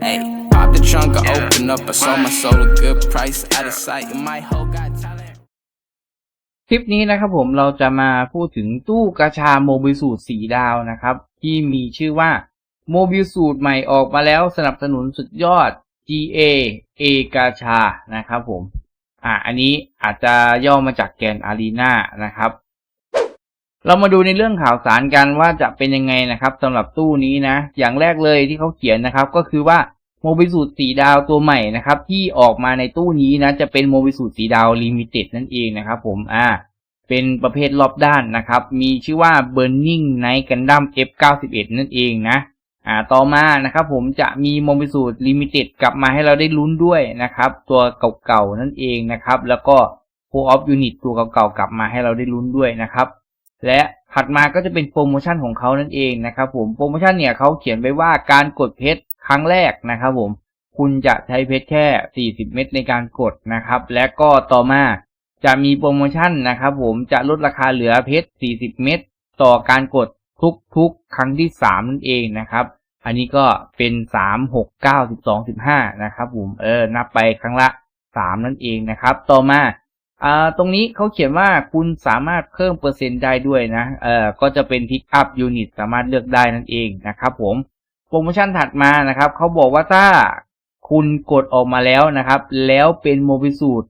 Hey, pop the trunk, I open up. I sold my soul a good price. Out of sight, my whole got talent. คลิปนี้นะครับผมเราจะมาพูดถึงตู้กระชาโมบิสูตรสีดาวนะครับ ที่มีชื่อว่าโมบิสูตรใหม่ออกมาแล้วสนับสนุนสุดยอด GA A กาชานะครับผม อ่าอันนี้อาจจะย่อมาจากแกนอารีนานะครับ เรามาดูในเรื่องข่าวสารกันว่าจะเป็นยังไงนะครับสำหรับตู้นี้นะ อย่างแรกเลยที่เขาเขียนนะครับ ก็คือว่าโมบิสูตรสีดาวตัวใหม่นะครับ ที่ออกมาในตู้นี้นะ จะเป็นโมบิสูตรสีดาวลิมิเต็ดนั่นเองนะครับผมอ่าเป็นประเภทรอบด้านนะครับ มีชื่อว่า Burning Night Gundam F91 นั่นเองนะ อ่า ต่อมานะครับผมจะมีโมบิสูตรลิมิเต็ดกลับมาให้เราได้ลุ้นด้วยนะครับ ตัวเก่าๆนั่นเองนะครับ แล้วก็ p o of Unit ตัวเก่าๆกลับมาให้เราได้ลุ้นด้วยนะครับ และถัดมาก็จะเป็นโปรโมชั่นของเขานั่นเองนะครับผมโปรโมชั่นเนี่ยเขาเขียนไว้ว่าการกดเพชรครั้งแรกนะครับผมคุณจะใช้เพชรแค่ 40 เม็ดในการกดนะครับ และก็ต่อมาจะมีโปรโมชั่นนะครับผมจะลดราคาเหลือเพชร 40 เม็ดต่อการกดทุกๆ ครั้งที่ 3 นั่นเองนะครับ อันนี้ก็เป็น 3 6 9 12 15 นะครับผมเออนับไปครั้งละ 3 นั่นเองนะครับ ต่อมา อ่าตรงนี้เขาเขียนว่าคุณสามารถเพิ่มเปอร์เซ็นต์ได้ด้วยนะเอ่อก็จะเป็น pick up unit สามารถเลือกได้นั่นเองนะครับผมโปรโมชั่นถัดมานะครับเขาบอกว่าถ้าคุณกดออกมาแล้วนะครับ แล้วเป็นโมบิสูตร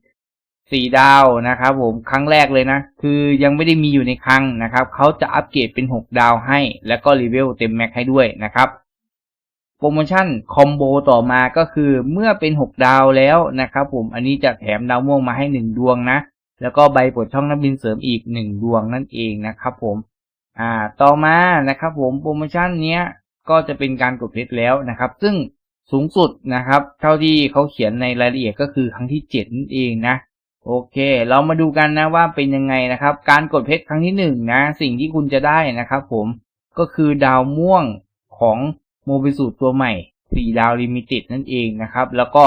สี่ดาวนะครับผมครั้งแรกเลยนะ คือยังไม่ได้มีอยู่ในคลังนะครับเขาจะอัปเกรดเป็น 6 ดาวให้ แล้วก็รีเวลเต็มแม็กให้ด้วยนะครับ โปรโมชั่นคอมโบต่อมาก็คือเมื่อเป็น 6 ดาวแล้วนะครับผมอันนี้จะแถมดาวม่วงมาให้ 1 ดวงนะ แล้วก็ใบปลดช่องนักบินเสริมอีก 1 ดวงนั่นเองนะครับผมอ่าต่อมานะครับผมโปรโมชั่นเนี้ยก็จะเป็นการกดเพชรแล้วนะครับ ซึ่งสูงสุดนะครับ เท่าที่เขาเขียนในรายละเอียดก็คือครั้งที่ 7 นั่นเองนะ โอเค เรามาดูกันนะว่าเป็นยังไงนะครับ การกดเพชรครั้งที่1นะสิ่งที่คุณจะได้นะครับ ผมก็คือดาวม่วงของ โมบิสูตรตัวใหม่4ดาวลิมิเต็ดนั่นเองนะครับ แล้วก็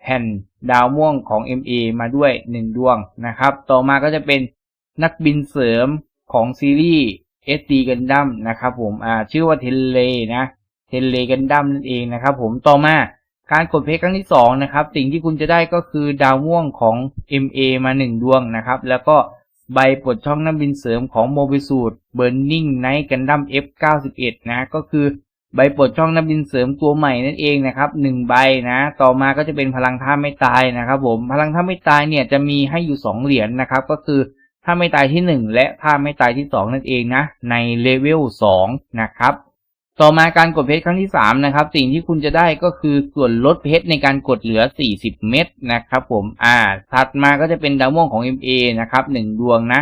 แผ่นดาวม่วงของ MA มาด้วย 1 ดวงนะครับ ต่อมาก็จะเป็นนักบินเสริมของซีรีส์ SD Gundam นะครับผมอ่าชื่อว่าเทเลนะเทเลกันดั้มนั่นเองนะครับผมต่อมาการกดเพชรครั้งที่สองนะครับสิ่งที่คุณจะได้ก็คือดาวม่วงของ MA มาหนึ่งดวงนะครับ แล้วก็ใบปลดช่องน้ำบินเสริมของโมบิสูตร Burning Night Gundam F91 นะก็คือ ใบปลดช่องน้ำบินเสริมตัวใหม่นั่นเองนะครับหนึ่งใบนะ ต่อมาก็จะเป็นพลังท่าไม่ตายนะครับ ผมพลังท่าไม่ตายเนี่ยจะมีให้อยู่สองเหรียญนนะครับ ก็คือถ้าไม่ตายที่1และถ้าไม่ตายที่2นั่นเองนะ ในเลเวล2นะครับ ต่อมาการกดเพชรครั้งที่3นะครับ สิ่งที่คุณจะได้ก็คือส่วนลดเพชรในการกดเหลือ40เม็ดนะครับ ผมอ่าถัดมาก็จะเป็นดาวม่วงของ MA นะครับ1ดวงนะ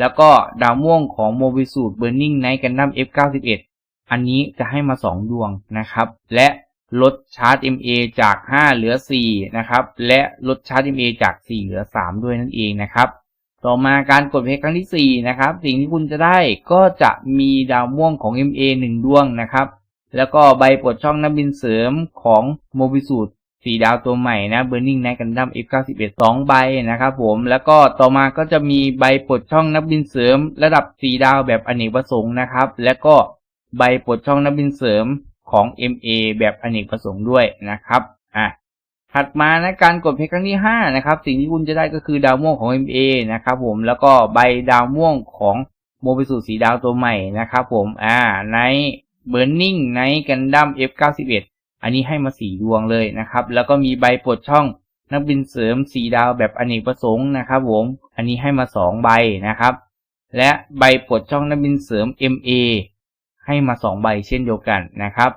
แล้วก็ดาวม่วงของ m o b i s u i t Burning Night Gundam F91 อันนี้จะให้มา2ดวงนะครับ และลดชาร์จ MA จาก 5 เหลือ 4 นะครับ และลดชาร์จ MA จาก 4 เหลือ 3 ด้วยนั่นเองนะครับ ต่อมาการกดเพชรครั้งที่ 4 นะครับ สิ่งที่คุณจะได้ก็จะมีดาวม่วงของ MA 1 ดวงนะครับ แล้วก็ใบปลดช่องนักบินเสริมของโมบิสูตรสีดาวตัวใหม่นะ Burning Night Gundam F91 2 ใบนะครับผม แล้วก็ต่อมาก็จะมีใบปลดช่องนักบินเสริม ระดับสีดาวแบบอเนกประสงค์นะครับ และก็ ใบปลดช่องนักบินเสริมของ MA แบบอเนกประสงค์ด้วยนะครับอะถัดมานะการกดเพชรครั้งที่5นะครับสิ่งที่คุณจะได้ก็คือดาวม่วงของ MA นะครับผมแล้วก็ใบดาวม่วงของโมบิสูสีดาวตัวใหม่นะครับผมอ่าใน Burning ใน Gundam F91 อันนี้ให้มา4ดวงเลยนะครับ แล้วก็มีใบปลดช่องนักบินเสริมสีดาวแบบอเนกประสงค์นะครับผมอันนี้ให้มา 2 ใบนะครับ และใบปลดช่องนักบินเสริม MA ให้มา 2 ใบเช่นเดียวกันนะครับ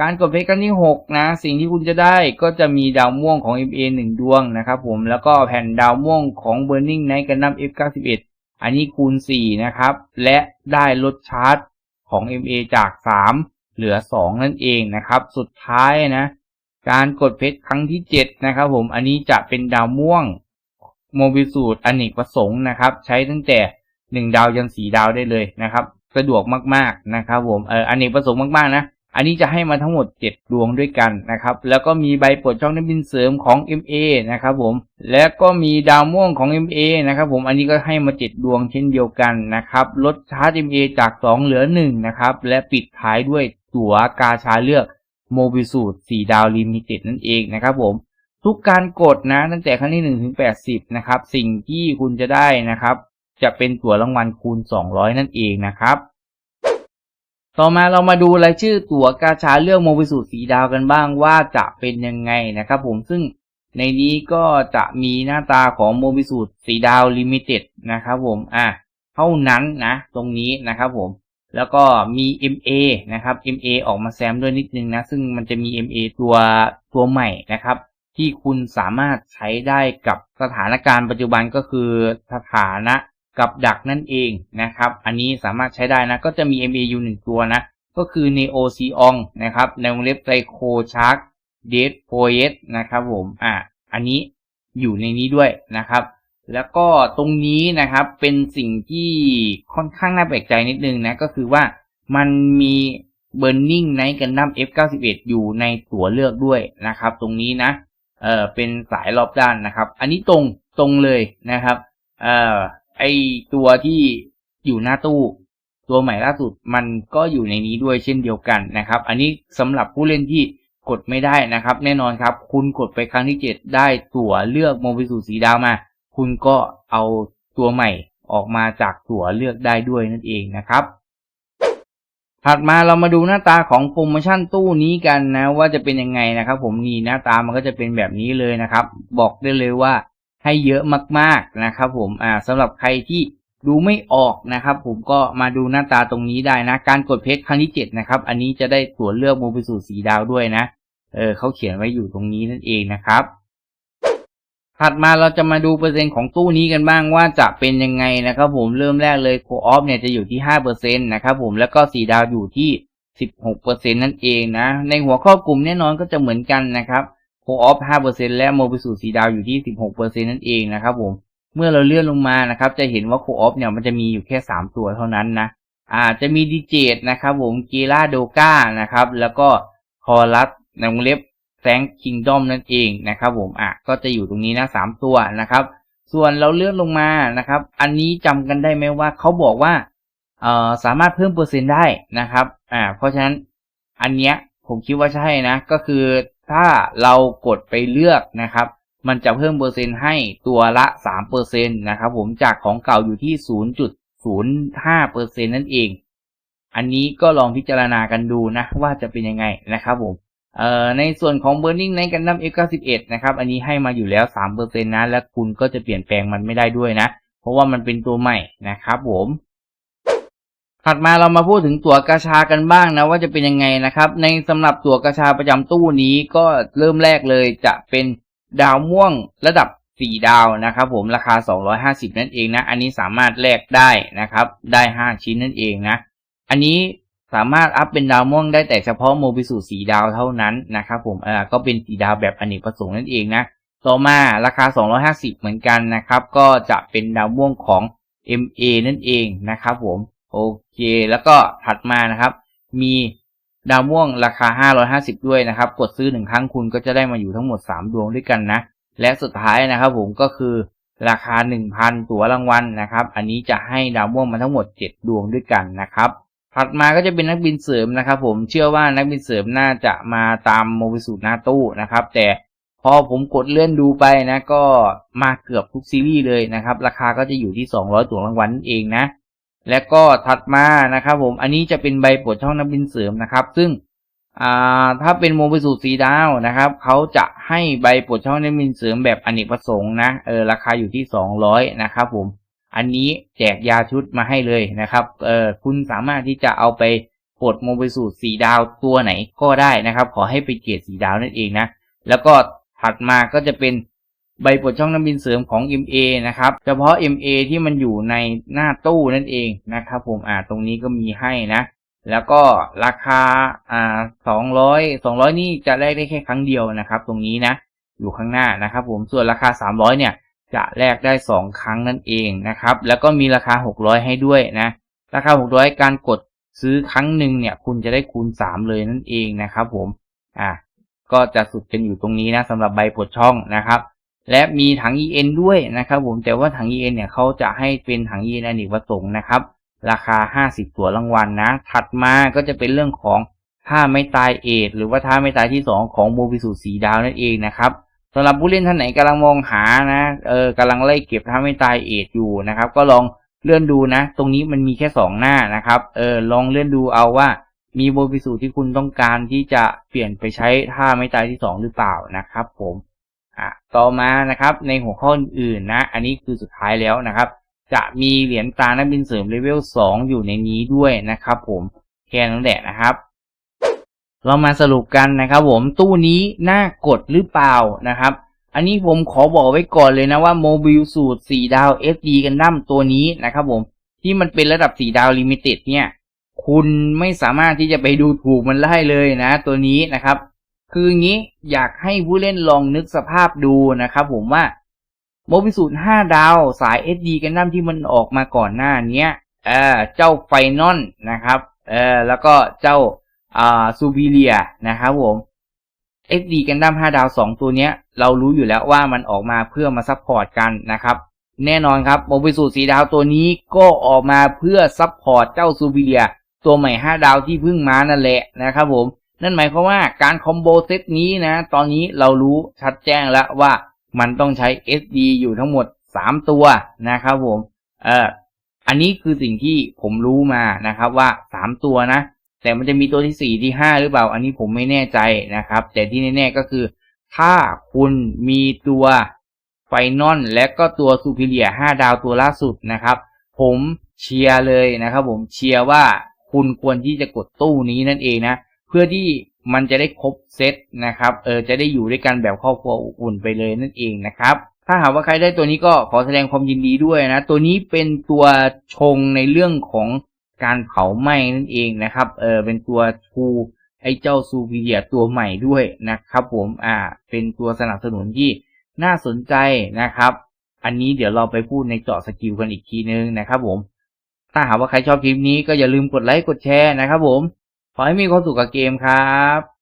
การกดเพชรครั้งที่ 6 นะ สิ่งที่คุณจะได้ก็จะมีดาวม่วงของ MA 1 ดวงนะครับผมแล้วก็แผ่นดาวม่วงของ Burning Night Gundam F91 อันนี้คูณ 4 นะครับ และได้ลดชาร์จของ MA จาก 3 เหลือ 2 นั่นเองนะครับ สุดท้ายนะ การกดเพชรครั้งที่ 7 นะครับผมอันนี้จะเป็นดาวม่วงโมบิสูตรอเนกประสงค์นะครับ ใช้ตั้งแต่ 1 ดาวยัน 4 ดาวได้เลยนะครับ สะดวกมากๆนะครับผมเอออเนกประสงค์มากๆนะอันนี้จะให้มาทั้งหมด 7 ดวงด้วยกันนะครับ แล้วก็มีใบปลดช่องนักบินเสริมของ MA นะครับผม และก็มีดาวม่วงของ MA นะครับผม อันนี้ก็ให้มา 7 ดวงเช่นเดียวกันนะครับ ลดชาร์จ MA จาก 2 เหลือ 1 นะครับ และปิดท้ายด้วยตั๋วกาชาเลือกโมบิสูตร4ดาวลิมิเต็ดนั่นเองนะครับผม ทุกการกดนะตั้งแต่ครั้งที่1ถึง80 นะครับ สิ่งที่คุณจะได้นะครับ จะเป็นตั๋วรางวัลคูณ 200 นั่นเองนะครับ ต่อมาเรามาดูรายชื่อตั๋วกาชาเลือกโมบิสูตรสีดาวกันบ้างว่าจะเป็นยังไงนะครับผมซึ่งในนี้ก็จะมีหน้าตาของโมบิสูตรสีดาวลิมิเต็ดนะครับผมอะเท่านั้นนะ ตรงนี้นะครับผมแล้วก็มี MA นะครับ MA ออกมาแซมด้วยนิดนึงนะ ซึ่งมันจะมี MA ตัวตัวใหม่นะครับ ที่คุณสามารถใช้ได้กับสถานการณ์ปัจจุบันก็คือสถานะ กับดักนั่นเองนะครับ อันนี้สามารถใช้ได้นะ ก็จะมี MA อยู่หนึ่งตัวนะ ก็คือ Neo c o n นะครับ ในวงเล็บไตโคชาร์กเดดโพเอสนะครับผม อ่าอันนี้อยู่ในนี้ด้วยนะครับ แล้วก็ตรงนี้นะครับเป็นสิ่งที่ค่อนข้างน่าแปลกใจนิดนึงนะ ก็คือว่ามันมี Burning Night Gundam F91 อยู่ในตัวเลือกด้วยนะครับ ตรงนี้นะ เออเป็นสายรอบด้านนะครับ อันนี้ตรงตรงเลยนะครับ เอ่อ ไอตัวที่อยู่หน้าตู้ ตัวใหม่ล่าสุดมันก็อยู่ในนี้ด้วยเช่นเดียวกันนะครับ อันนี้สำหรับผู้เล่นที่กดไม่ได้นะครับ แน่นอนครับ คุณกดไปครั้งที่ 7 ได้ตั๋วเลือกโมบิสูสีดาวมา คุณก็เอาตัวใหม่ออกมาจากตั๋วเลือกได้ด้วยนั่นเองนะครับ ถัดมาเรามาดูหน้าตาของโปรโมชั่นตู้นี้กันนะ ว่าจะเป็นยังไงนะครับ ผมนี่หน้าตามันก็จะเป็นแบบนี้เลยนะครับ บอกได้เลยว่า ให้เยอะมากๆนะครับผมอ่าสำหรับใครที่ดูไม่ออกนะครับ ผมก็มาดูหน้าตาตรงนี้ได้นะ การกดเพชรครั้งที่7นะครับ อันนี้จะได้ตัวเลือกโมบิสูสีดาวด้วยนะ เออเขาเขียนไว้อยู่ตรงนี้นั่นเองนะครับ ถัดมาเราจะมาดูเปอร์เซ็นต์ของตู้นี้กันบ้างว่าจะเป็นยังไงนะครับ ผมเริ่มแรกเลยโคออฟเนี่ยจะอยู่ที่ห้าเปอร์เซ็นต์นะครับผมแล้วก็สีดาวอยู่ที่สิบหกเปอร์เซ็นต์นั่นเองนะ ในหัวข้อกลุ่มแน่นอนก็จะเหมือนกันนะครับ โคออฟห้าเปอร์เซ็นและโมบิสูสีดาวอยู่ที่สิบหกเปอร์เซ็นนั่นเองนะครับผม เมื่อเราเลื่อนลงมานะครับ จะเห็นว่าโคออฟเนี่ยมันจะมีอยู่แค่สามตัวเท่านั้นนะอาจจะมีดีเจตนะครับผมเกล่าโดกานะครับ แล้วก็คอรัสในวงเล็บแซงคิงดอมนั่นเองนะครับผมอะก็จะอยู่ตรงนี้นะสามตัวนะครับ ส่วนเราเลื่อนลงมานะครับ อันนี้จำกันได้ไหมว่าเขาบอกว่าเอ่อสามารถเพิ่มเปอร์เซ็นต์ได้นะครับอ่าเพราะฉะนั้นอันเนี้ยผมคิดว่าใช่นะ ก็คือ ถ้าเรากดไปเลือกนะครับ มันจะเพิ่มเปอร์เซ็นต์ให้ตัวละสามเปอร์เซ็นต์นะครับผมจากของเก่าอยู่ที่ศูนย์จุดศูนย์ห้าเปอร์เซ็นต์นั่นเอง อันนี้ก็ลองพิจารณากันดูนะว่าจะเป็นยังไงนะครับผมในส่วนของ Burning Night Gundam F91 นะครับ อันนี้ให้มาอยู่แล้ว 3%นะ และคุณก็จะเปลี่ยนแปลงมันไม่ได้ด้วยนะ เพราะว่ามันเป็นตัวใหม่นะครับผม ถัดมาเรามาพูดถึงตั๋วกาชากันบ้างนะว่าจะเป็นยังไงนะครับ ในสำหรับตั๋วกาชาประจำตู้นี้ก็เริ่มแรกเลยจะเป็นดาวม่วงระดับ 4 ดาวนะครับ ผมราคา 250 นั่นเองนะ อันนี้สามารถแลกได้นะครับ ได้ 5 ชิ้นนั่นเองนะ อันนี้สามารถอัพเป็นดาวม่วงได้แต่เฉพาะโมบิสูสีดาวเท่านั้นนะครับผมเอ่าก็เป็นสีดาวแบบอเนกประสงค์นั่นเองนะต่อมาราคา 250 เหมือนกันนะครับ ก็จะเป็นดาวม่วงของ MA นั่นเองนะครับผม โอเค แล้วก็ถัดมานะครับ มีดาวม่วงราคา 550 ด้วยนะครับ กดซื้อหนึ่งครั้งคุณก็จะได้มาอยู่ทั้งหมด 3 ดวงด้วยกันนะ และสุดท้ายนะครับผมก็คือราคา 1,000 ตั๋วรางวัลนะครับ อันนี้จะให้ดาวม่วงมาทั้งหมด 7 ดวงด้วยกันนะครับ ถัดมาก็จะเป็นนักบินเสริมนะครับ ผมเชื่อว่านักบินเสริมน่าจะมาตามโมบิสูตรหน้าตู้นะครับ แต่พอผมกดเลื่อนดูไปนะ ก็มาเกือบทุกซีรีส์เลยนะครับ ราคาก็จะอยู่ที่ 200 ตั๋วรางวัลนั่นเองนะ และก็ถัดมานะครับผมอันนี้จะเป็นใบปลดช่องนักบินเสริมนะครับ ซึ่งถ้าเป็นโมบิสูตรสีดาวนะครับเขาจะให้ใบปลดช่องนักบินเสริมแบบอเนกประสงค์นะเออราคาอยู่ที่ 200 นะครับผมอันนี้แจกยาชุดมาให้เลยนะครับเออคุณสามารถที่จะเอาไปปลดโมบิสูตรสีดาวตัวไหนก็ได้นะครับ ขอให้ไปเกรดสีดาวนั่นเองนะแล้วก็ถัดมาก็จะเป็น ใบปลดช่องน้ำบินเสริมของ MA นะครับ เฉพาะ MA ที่มันอยู่ในหน้าตู้นั่นเองนะครับผมอ่าตรงนี้ก็มีให้นะ แล้วก็ราคาอ่าสองร้อยสองร้อยนี่จะแลกได้แค่ครั้งเดียวนะครับ ตรงนี้นะ อยู่ข้างหน้านะครับ ผมส่วนราคาสามร้อยเนี่ยจะแลกได้สองครั้งนั่นเองนะครับ แล้วก็มีราคาหกร้อยให้ด้วยนะ ราคาหกร้อยการกดซื้อครั้งหนึ่งเนี่ย คุณจะได้คูณสามเลยนั่นเองนะครับ ผม อ่าก็จะสุดกันอยู่ตรงนี้นะสำหรับใบปลดช่องนะครับ และมีถัง EN ด้วยนะครับ ผมแต่ว่าถัง EN เนี่ยเขาจะให้เป็นถัง EN อเนกประสงค์นะครับ ราคา 50 ตัวรางวัลนะถัดมาก็จะเป็นเรื่องของถ้าไม่ตายเอทหรือว่าถ้าไม่ตายที่สองของโมบิสูสีดาวนั่นเองนะครับสำหรับผู้เล่นท่านไหนกำลังมองหานะเออกำลังไล่เก็บถ้าไม่ตายเอทอยู่นะครับ ก็ลองเลื่อนดูนะ ตรงนี้มันมีแค่สองหน้านะครับเออลองเลื่อนดูเอาว่ามีโมบิสูที่คุณต้องการที่จะเปลี่ยนไปใช้ท่าไม่ตายที่สองหรือเปล่านะครับ ผม อะต่อมานะครับในหัวข้ออื่นนะ อันนี้คือสุดท้ายแล้วนะครับ จะมีเหรียญตานักบินเสริมเลเวล2 อยู่ในนี้ด้วยนะครับ ผมแค่นั้นแหละนะครับ เรามาสรุปกันนะครับผมตู้นี้น่ากดหรือเปล่านะครับอันนี้ผมขอบอกไว้ก่อนเลยนะว่าโมบิลสูตร 4 ดาว SD กันดั้มตัวนี้นะครับผมที่มันเป็นระดับ 4 ดาวลิมิเต็ดเนี่ย คุณไม่สามารถที่จะไปดูถูกมันได้เลยนะ ตัวนี้นะครับ คืออย่างนี้อยากให้ผู้เล่นลองนึกสภาพดูนะครับผมว่าโมบิสูตร5ดาวสาย SD กันดั้มที่มันออกมาก่อนหน้าเนี้ยเออเจ้าไฟนอลนะครับเออแล้วก็เจ้าอ่าซูบิเลียนะครับผม SD กันดั้ม5ดาว 2 ตัวเนี้ย เรารู้อยู่แล้วว่ามันออกมาเพื่อมาซัพพอร์ตกันนะครับ แน่นอนครับโมบิสูตรสีดาวตัวนี้ก็ออกมาเพื่อซัพพอร์ตเจ้าซูบิเลียตัวใหม่ 5 ดาวที่เพิ่งมานั่นแหละนะครับผม นั่นหมายความว่าการคอมโบเซตนี้นะ ตอนนี้เรารู้ชัดแจ้งแล้วว่ามันต้องใช้ SD อยู่ทั้งหมด 3 ตัวนะครับผม เอ่อ อันนี้คือสิ่งที่ผมรู้มานะครับว่า 3 ตัวนะ แต่มันจะมีตัวที่ 4 ที่ 5 หรือเปล่า อันนี้ผมไม่แน่ใจนะครับ แต่ที่แน่ๆก็คือ ถ้าคุณมีตัวไฟนอลและก็ตัวซูพิเลีย5ดาวตัวล่าสุดนะครับ ผมเชียร์เลยนะครับผมเชียร์ว่าคุณควรที่จะกดตู้นี้นั่นเองนะ เพื่อที่มันจะได้ครบเซตนะครับเออจะได้อยู่ด้วยกันแบบครอบครัวอบอุ่นไปเลยนั่นเองนะครับ ถ้าหากว่าใครได้ตัวนี้ก็ขอแสดงความยินดีด้วยนะ ตัวนี้เป็นตัวชงในเรื่องของการเผาไหม้นั่นเองนะครับเออเป็นตัวชูไอ้เจ้าซูพีเรียตัวใหม่ด้วยนะครับ ผมอ่าเป็นตัวสนับสนุนที่น่าสนใจนะครับ อันนี้เดี๋ยวเราไปพูดในเจาะสกิลกันอีกทีนึงนะครับผม ถ้าหากว่าใครชอบคลิปนี้ก็อย่าลืมกดไลค์กดแชร์นะครับผม ขอให้มีความสุขกับเกมครับ